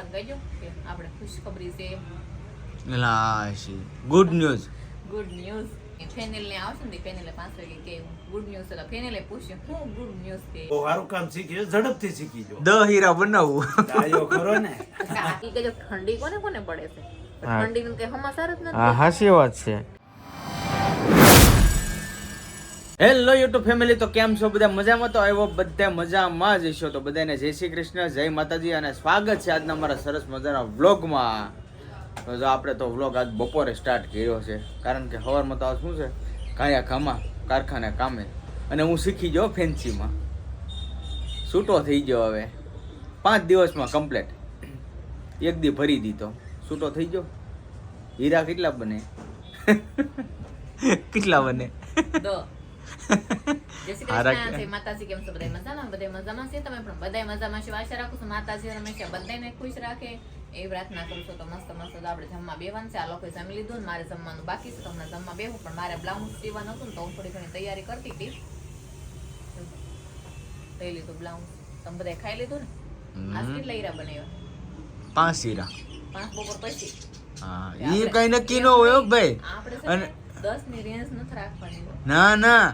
પપ્પાને કહેજો કે આપણે ખુશખબરી છે. લાશી ગુડ ન્યૂઝ ગુડ ન્યૂઝ ફેનિલ ને આવશે ને ફેનિલે પાંચ વાગે કે ગુડ ન્યૂઝ એટલે ફેનલે પૂછ્યું. હું ગુડ ન્યૂઝ કે? ઓ હારું કામ શીખ્યું ઝડપથી શીખી જો દ હીરા બનાવવું આયો ખરો ને. ઈ કહેજો ઠંડી કોને કોને પડે છે? ઠંડી નું હમા સમાચાર જ હા નથી હાસી વાત છે. હેલો યુટ્યુબ ફેમિલી તો કેમ છો? બધા મજામાં? તો આવ્યો બધા મજામાં જ છો તો બધાને જય શ્રી કૃષ્ણ જય માતાજી અને સ્વાગત છે આજના મારા સરસ મજાના વ્લોગમાં તો જો આપણે તો વ્લોગ આજ બપોરે સ્ટાર્ટ કર્યો છે. કારણ કે સવારમાં તો આ શું છે? કાયા કામા કારખાને કામે. અને હું શીખી ગયો ફેન્સીમાં. છૂટો થઈ ગયો હવે. પાંચ દિવસમાં કમ્પ્લેટ એક દી ભરી દીધો. છૂટો થઈ ગયો? હીરા કેટલા બને? કેટલા બને? માતાજી કેમ છો બધા મજામાં બધા મજામાં છે તમે પણ બધા મજામાં છો આશા રાખું છું માતાજી હંમેશા બધાને ખુશ રાખે એ પ્રાર્થના કરું છું તો મસ્ત મસ્ત આપણે જમવા બેવાનું છે આ લોકોએ જમી લીધું ને મારે જમવાનું બાકી છે તો હમણાં જમવા બેહું પણ મારે બ્લાઉઝ સીવાનું હતું ને તો હું થોડી ઘણી તૈયારી કરતી હતી લઈ લીધું બ્લાઉઝ તમે બધા ખાઈ લીધું ને હમ. કેટલા હીરા બનાવ્યા પાંચ હીરા પાંચ બપોર પછી હા એ કઈ નક્કી ન હોય ભાઈ આપણે દસની રેન્જ નથી રાખવાની ના ના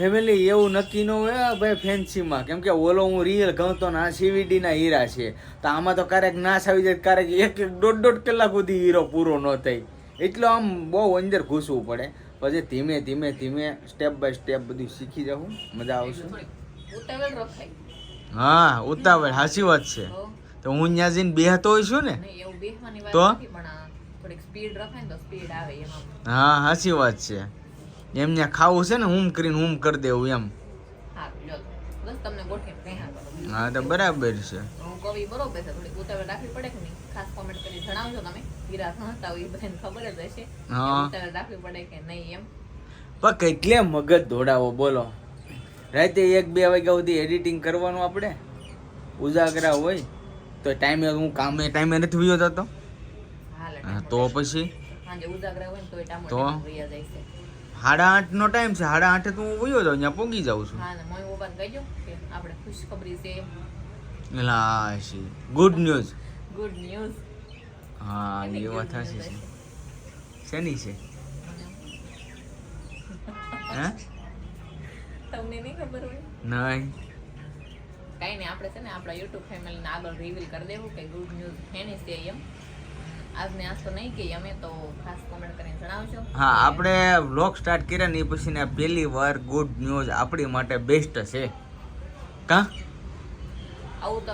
ફેમિલી એવું નક્કી ન હોય ભાઈ ફેન્સીમાં કેમ કે ઓલો હું રિયલ ના આ સીવીડી ના હીરા છે. તો આમાં તો ક્યારેક નાશ આવી જાય ક્યારેક એક એક દોઢ દોઢ કલાક સુધી હીરો પૂરો ન થાય. એટલો આમ બહુ અંદર ઘૂસવું પડે. પછી ધીમે ધીમે ધીમે સ્ટેપ બાય સ્ટેપ બધું શીખી જાઉં. મજા આવશે. હા ઉતાવળ હાચી વાત છે. તો તો હું ત્યાં જઈને બેહતો હોય છું ને તો? તો હા સાચી વાત છે. એમને ખાવું છે ને હું કરીને હું કરી દેવું એમ. હા તો. બરાબર છે. હું કવિ બરોબર છે થોડીક ઉતાવળ રાખવી પડે કે નહીં? ખાસ કોમેન્ટ કરી જણાવજો તમે. સમજતા હોય એ બધાને ખબર જ હશે હા. ઉતાવળ રાખવી પડે કે નહીં એમ. પણ કેટલે મગજ દોડાવો બોલો. રાતે એક બે વાગ્યા સુધી એડિટિંગ કરવાનું આપણે? ઉજાગરા હોય તો ટાઈમે હું કામે ટાઈમે નથી વિયો જતો. તો પછી? તો? છે સાડા આઠ નો ટાઈમ છે. સાડા આઠે તો હું વયો જાઉં ત્યાં પોગી જાઉં છું. હા ને મોય બાબાને કહેજો કે આપણે ખુશખબરી છે. એલા શી ગુડ ન્યૂઝ ગુડ ન્યૂઝ હા એ વાત છે શેની છે? હે? તમને નહીં ખબર હોય? નહીં. કાંઈ નહીં આપણે છે ને આપણા યુટ્યુબ ફેમિલીને આગળ રિવીલ કરી દેવું કે ગુડ ન્યૂઝ એની છે એમ. હા આપણે વ્લોગ સ્ટાર્ટ કર્યા ને એ પછી ને પહેલી વાર ગુડ ન્યૂઝ આપણી માટે બેસ્ટ છે. કા? આવું તો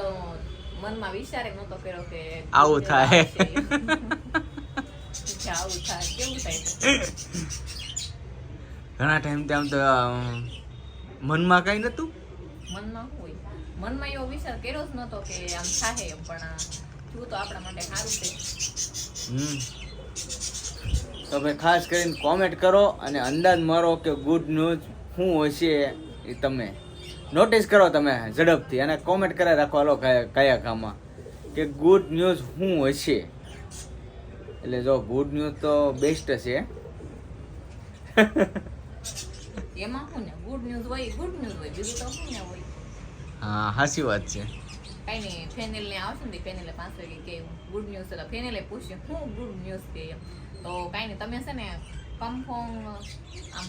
મનમાં વિચારે નતો કર્યો કે આવું થાય. આવું થાય. કેવું થાય ઘણા ટાઈમ આમ તો મનમાં કઈ નતું? મનમાં હોય. મનમાં એવો વિચાર કર્યો જ નતો કે આમ થાય પણ આ તો આપણા માટે સારું છે. હમ. તો ભાઈ ખાસ કરીને કોમેન્ટ કરો અને અંદાજ મારો કે ગુડ ન્યૂઝ શું હશે એ તમે નોટિસ કરો તમે ઝડપથી અને કોમેન્ટ કરાવી રાખો હાલો કયા કયા કામમાં કે ગુડ ન્યૂઝ શું હશે? એટલે જો ગુડ ન્યૂઝ તો બેસ્ટ છે. એમાં શું ને? ગુડ ન્યૂઝ હોય ગુડ ન્યૂઝ હોય બીજું તો શું ને હોય? હા સાચી વાત છે. કઈ નહીં ફેનિલ ને આવશે ને ફેનિલે પાંચ વાગે કે ગુડ ન્યૂઝ એટલે ફેનિલે પૂછ્યું હું ગુડ ન્યૂઝ કે એમ? તો કાંઈ નહીં તમે છે ને કન્ફર્મ આમ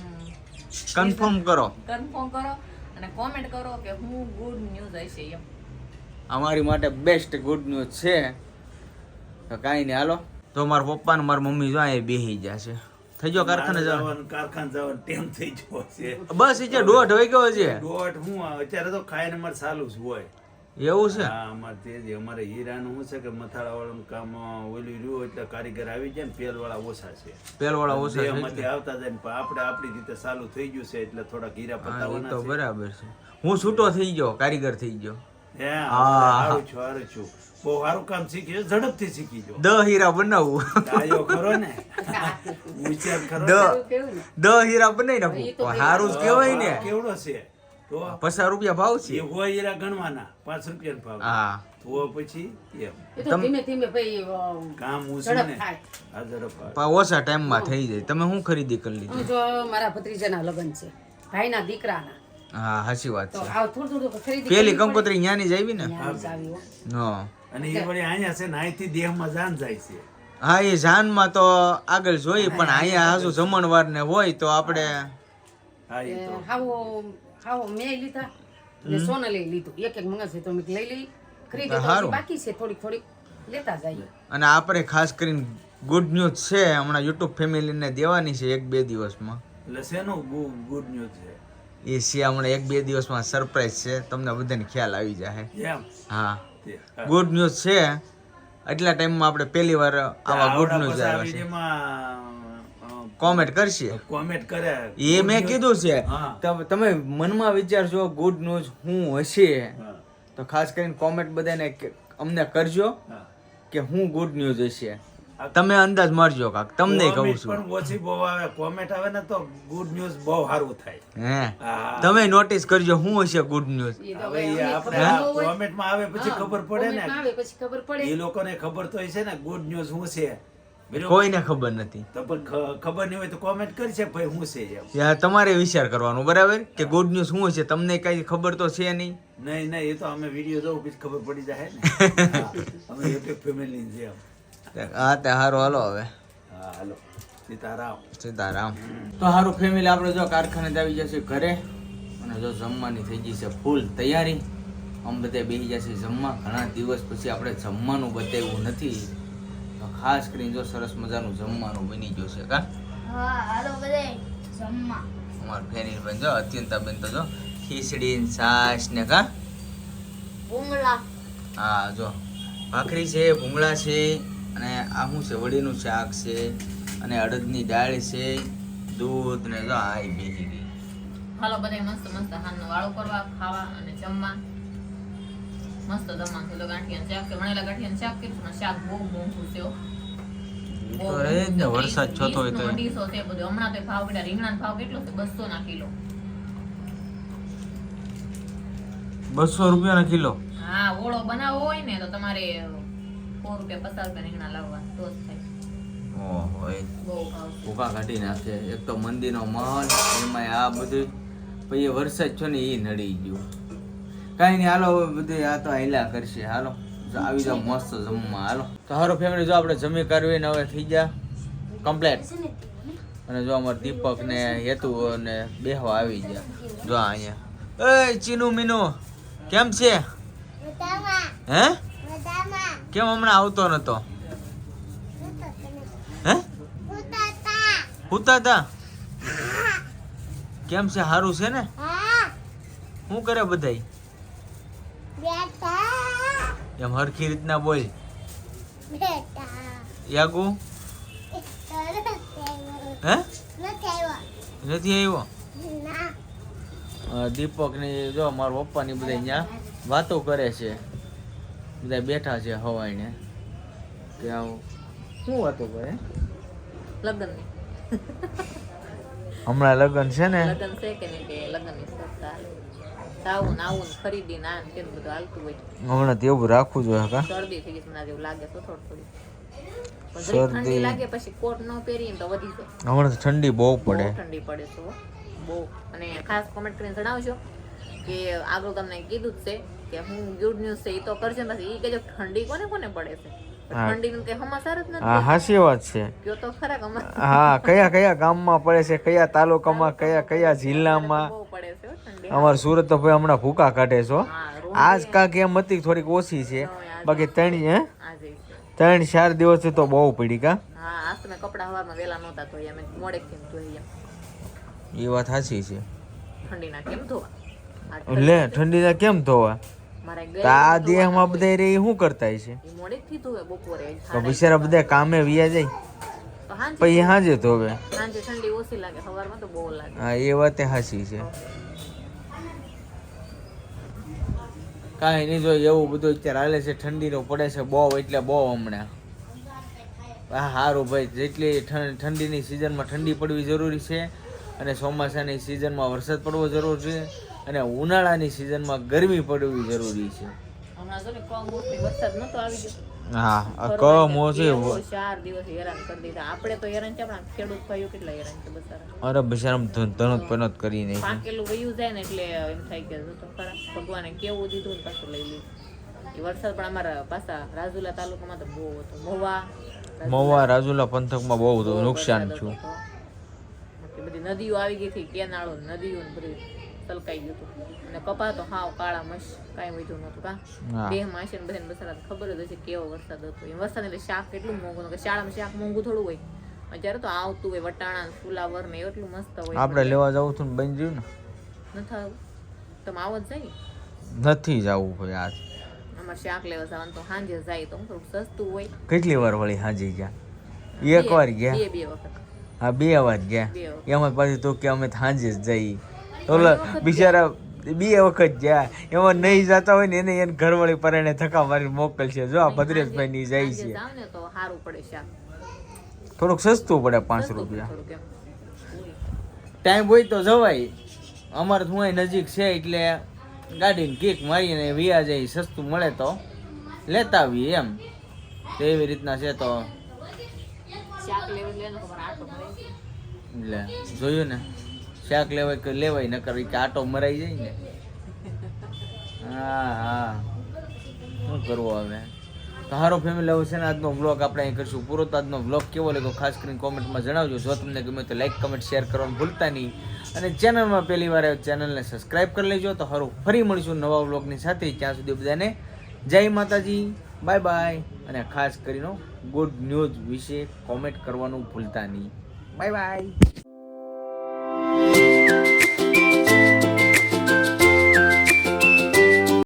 કન્ફર્મ કરો. કન્ફર્મ કરો અને કોમેન્ટ કરો કે હું ગુડ ન્યૂઝ હશે એમ. અમારી માટે બેસ્ટ ગુડ ન્યૂઝ છે. તો કાંઈ નહીં હાલો. તો મારા પપ્પા ને મારી મમ્મી જો એ બેસી જશે થઈ ગયો કારખાને જવાનું? જવાનું કારખાને જવાનું ટેમ થઈ ગયો છે. બસ એ દોઢ હોય ગયો છે દોઢ હું અત્યારે તો ખાઈને મારે ચાલુ જ હોય. એવું છે? અમારે તે જ અમારે હીરાનું શું છે કે મથાળા વાળાનું કામ ઓલું રહ્યું એટલે કારીગર આવી જાય ને પેલ વાળા ઓછા છે. પેલવાળા ઓછા છે એમાંથી આવતા જાય ને પણ આપણે આપણી રીતે ચાલુ થઈ ગયું છે એટલે થોડાક હીરા પતાવવાના તો બરાબર છે. હું છૂટો થઈ ગયો કારીગર થઈ ગયો. હે. સારું છું સારું બહુ સારું કામ શીખી ઝડપથી શીખી જો દ હીરા બનાવવું ડાયો ખરો ને? વિચાર ખરો દ દ હીરા બનાવી નાખું સારું જ કહેવાય ને. કેવડો છે? તો પચાસ રૂપિયા ભાવ છે? એ હોય હીરા ગણવાના પાંચ રૂપિયા ભાવ. હા. તો પછી એમ. ધીમે ધીમે ભાઈ કામ ઝડપ ને. આ ઝડપ ઓછા ટાઈમમાં થઈ જાય. તમે શું ખરીદી કરી લીધી? જો મારા ભત્રીજાના લગ્ન છે ભાઈના દીકરાના. હા સાચી વાત છે. આ થોડું થોડું ખરીદી પેલી કંકોત્રી ન્યાની જ આવી ને? હો. હા. અને એ વળી અહીંયા છે ને અહીંથી દેહમાં જાન જાય છે. હા એ જાનમાં તો આગળ જોઈએ પણ અહીંયા હાજુ જમણવાર ને હોય તો આપણે હા એ તો. હાવો મેં લીધા. ને સોનલે લીધું. એક એક મંગાશે તો મેં લઈ લઈ. ખરીદી બાકી છે થોડીક થોડીક. લેતા જઈએ. અને આપણે ખાસ કરીને ગુડ ન્યૂઝ છે હમણાં યુટ્યુબ ફેમિલીને દેવાની છે એક બે દિવસમાં. એટલે શેનું ગુડ ન્યૂઝ છે? એ છે હમણાં એક બે દિવસમાં સરપ્રાઈઝ છે તમને બધાને ખ્યાલ આવી જાય હા. ગુડ ન્યૂઝ છે એટલા ટાઈમમાં આપણે પહેલી વાર આવા ગુડ ન્યૂઝ આવ્યા છે. કોમેન્ટ કરશે. કોમેન્ટ કરે. એ મેં કીધું છે. તમે મનમાં વિચારજો ગુડ ન્યૂઝ હું હશે? તો ખાસ કરીને કોમેન્ટ બધાને અમને કરજો કે હું ગુડ ન્યૂઝ હશે. તમે અંદાજ મારજો કાક. તમને કહું છું. પણ ઓછી બહુ આવે. કોમેન્ટ આવે ને તો ગુડ ન્યૂઝ બહુ સારું થાય. હે. હા. તમે નોટિસ કરજો હું હશે ગુડ ન્યૂઝ હવે આપણે કોમેન્ટમાં આવે પછી ખબર પડે ને. આવે પછી ખબર પડે. એ લોકોને ખબર તો છે ને ગુડ ન્યૂઝ શું છે? કોઈને ખબર નથી. તો પણ ખબર નહીં હોય તો કોમેન્ટ કરશે ભાઈ શું છે એમ. તમારે વિચાર કરવાનો બરાબર? કે ગુડ ન્યૂઝ શું છે? તમને કઈ ખબર તો છે નહીં? નહીં નહીં એ તો અમે વીડિયો જોઉં પછી ખબર પડી જાય ને. અમે યુટ્યુબ ફેમિલી છે હા તે હારો હાલો હવે. હા હાલો. સીતારામ. સીતારામ. તો હારું ફેમિલી આપણે જો કારખાને આવી જશે ઘરે અને જો જમવાની થઈ ગઈ છે ફૂલ તૈયારી આમ બધા બેસી જશે જમવા. ઘણા દિવસ પછી આપણે જમવાનું બતાવ્યું નથી. તો ખાસ કરીને જો સરસ મજાનું જમવાનું બની ગયું છે કા? હા હાલો જમવા. અમાર ફેની બેન જો અત્યંતા બેન તો જો ખીચડી ને છાશ ને કા? ભૂંગળા. હા જો. ભાખરી છે ભૂંગળા છે અને આ શું છે વડીનું શાક છે અને અડદની દાળ છે દૂધ ને જો આ બેસી ગઈ. હાલો બધાય મસ્ત મસ્ત હાનનો વાળો કરવા ખાવા અને જમવા. મસ્ત જમવાનું છે. ગાંઠિયા શાક કે વણેલા ગાંઠિયાનું શાક પણ શાક બહુ મોંઘું છે ને. વરસાદ થતો હોય તો અઢીસો છે બધું. હમણાં તો ભાવ કેટલા રીંગણા ભાવ કેટલો છે? બસો ના કિલો. બસો રૂપિયાના કિલો. હા ઓળો બનાવવો હોય ને તો તમારે સો રૂપિયા પચાસ રૂપિયા રીંગણા લાવવા તો જ થાય. છે. કાઢી નાખે. એક તો મંદિરનો મહલ એમાં આ બધું. પછી વરસાદ છો ને એ નડી ગયું. કાંઈ નહીં હાલો હવે બધું આ તો આયલા કરશે. હાલો આવી જાવ મસ્ત જમવા હાલો. તો હારો ફેમિલી જો આપણે જમી કરવી ને હવે થઈ ગયા કમ્પ્લેટ અને જો અમારે દીપક ને હેતુ અને બેહવા આવી ગયા. જો અહીંયા. એ ચીનુ મીનુ કેમ છે? હે? કેમ હમણાં આવતો નતો? હે? હુતા તા કેમ છે? સારું છે ને? શું કરે બધાય? એમ હરખી રીતના બોલ. યાગુ? હે? નથી આવ્યો. દીપક ને. જો મારા પપ્પા ની બધા અહીંયા વાતો કરે છે. બધા બેઠા છે હવાઈને. કે આવું. શું વાતો કરે? લગ્ન. હમણાં લગ્ન છે ને? લગ્ન છે કે નહીં ને આવું ને ખરીદી ના ને તેનું બધું હાલતું હોય. હમણાં તેવું રાખવું જોઈએ કા? શરદી થઈ ગઈ મને જેવું લાગે તો થોડું થોડી. શરદી. લાગે પછી કોટ ન પહેરીએ તો વધી જાય. હમણાં ઠંડી બહુ પડે. ઠંડી પડે તો બહુ. અને ખાસ કોમેન્ટ કરીને જણાવજો કે આગળ તમને કીધું જ છે કે હું ગુડ ન્યૂઝ છે એ તો કરશે પછી એ કહેજો ઠંડી કોને કોને પડે છે. ઠંડીનું કે સમાચાર જ નથી હાસી વાત છે. કયો તો ખરા હા કયા કયા ગામમાં પડે છે કયા તાલુકામાં કયા કયા જિલ્લામાં? અમાર સુરત તો ભાઈ હમણાં ભૂકા કાઢે છો આજ કાંક એમ હતી થોડીક ઓછી છે. બાકી ત્રણ હે? ત્રણ ચાર દિવસથી તો બહુ પડી કા? એ વાત સાચી છે. ઠંડીના કેમ ધોવા? લે ઠંડીના કેમ ધોવા? આ દેહમાં બધા રે શું કરતા છે તો બિચારા બધા કામે વ્યા જાય. પછી હાજે ધોવે. ઠંડી ઓછી લાગે સવારમાં તો બહુ લાગે. હા એ વાત સાચી છે. કાંઈ નહીં, જો એવું બધું અત્યારે હાલે છે, ઠંડીનો પડે છે બહુ, એટલે બહુ હમણાં. હા સારું ભાઈ, જેટલી ઠંડીની સિઝનમાં ઠંડી પડવી જરૂરી છે, અને ચોમાસાની સિઝનમાં વરસાદ પડવો જરૂરી છે, અને ઉનાળાની સિઝનમાં ગરમી પડવી જરૂરી છે. હમણાં વરસાદ નહોતો આવી ગયો. હા ફરવા એવો ચાર દિવસ હેરાન કરી દીધા. આપણે તો હેરાન છે પણ ખેડૂત ભાઈઓ કેટલા હેરાન છે બચારા અરે બિચારા ધનત પનત કરી નહીં પાકેલું વયું જાય ને એટલે એમ થાય કે તો ખરા. ભગવાને કેવું દીધું ને પાછું લઈ લીધું. વરસાદ પણ અમારા પાછા રાજુલા તાલુકામાં તો બહુ હતો. મહુવા મહુવા રાજુલા પંથકમાં બહુ નુકસાન થયું બધી નદીઓ આવી ગઈ હતી કેનાળો નદીઓ ને બધું. તલકાઈ ગયું હતું. અને કપા તો હાવ કાળા મશ કાંઈ વધ્યું નહોતું કા? બે માસી માસે ને બધાને બસારા ખબર જ હશે કેવો વરસાદ હતો. એ વરસાદ એટલે શાક કેટલું મોંઘું કે શાળામાં શાક મોંઘું થોડું હોય. અત્યારે તો આવતું હોય વટાણા ફુલાવર ને એટલું મસ્ત હોય. આપણે લેવા જવું હતું ને બની રહ્યું ને? નથી આવું તમે આવો જ જાય? નથી જવું ભાઈ આજ. અમારે શાક લેવા જવાનું તો સાંજે જાય તો થોડુંક સસ્તું હોય. કેટલી વાર વળી હાજી ગયા? એક વાર ગયા? બે વખત. હા બે વાર ગયા. એમાં પછી તો કે અમે સાંજે જ જઈ ઓલા બિચારા બે વખત ગયા. એમાં નહીં જતા હોય ને એને એને ઘરવાળી પરણે ધક્કા મારી મોકલશે. જો આ ભદ્રેશભાઈ ની જાય છે. થોડુંક સસ્તું પડે પાંચ રૂપિયા. ટાઈમ હોય તો જવાય. અમારે તો અહીં નજીક છે એટલે ગાડીને કીક મારીને વિયા જાય સસ્તું મળે તો લેતા આવીએ એમ. તો એવી રીતના છે તો એટલે જોયું ને? શાક લેવાય કે લેવાય, નકર કે આટો મરાઈ જાય ને. હા હા. શું કરવું હવે? હારો ફેમિલી હવે છે ને આજનો બ્લોગ આપણે અહીં કરીશું. પૂરો તો આજનો બ્લોગ કેવો લાગ્યો ખાસ કરીને કોમેન્ટમાં જણાવજો. જો તમને ગમે તો લાઈક કમેન્ટ શેર કરવાનું ભૂલતા નહીં. અને ચેનલમાં પહેલી વાર ચેનલને સબસ્ક્રાઈબ કરી લેજો. તો હારું, ફરી મળીશું નવા બ્લોગની સાથે. ત્યાં સુધી બધાને જય માતાજી. બાય બાય અને ખાસ કરીને ગુડ ન્યૂઝ વિશે કોમેન્ટ કરવાનું ભૂલતા નહીં. Bye bye